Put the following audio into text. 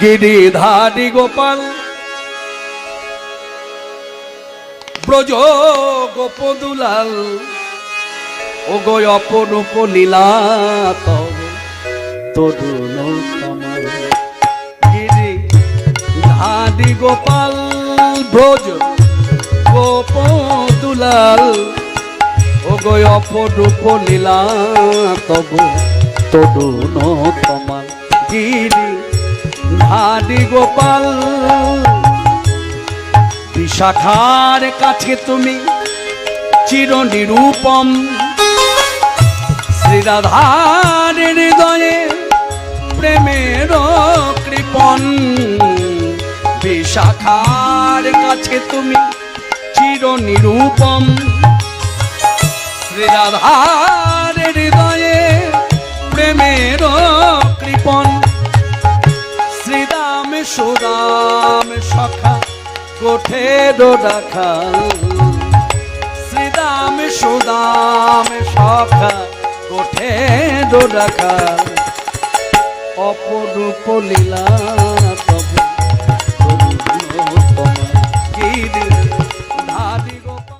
গিরিধারী গোপাল। ব্রজ গোপদুলাল ও গো অপরূপ লীলা তরুণ গিরি গোপাল, ব্রজ গোপদুলাল ও গো অপরূপ লীলা তব কমল গিরি ধারী গোপাল, বিশাখার কাছে তুমি চির নিরূপম শ্রীরাধার হৃদয়ে প্রেমের কৃপন বিশাখার কাছে তুমি চির নিরূপম শ্রীরাধার সুরাম সখা কোঠে রাখাল শ্রীরাম সুদাম সখা কোঠে রাখাল অপরূপ লীলা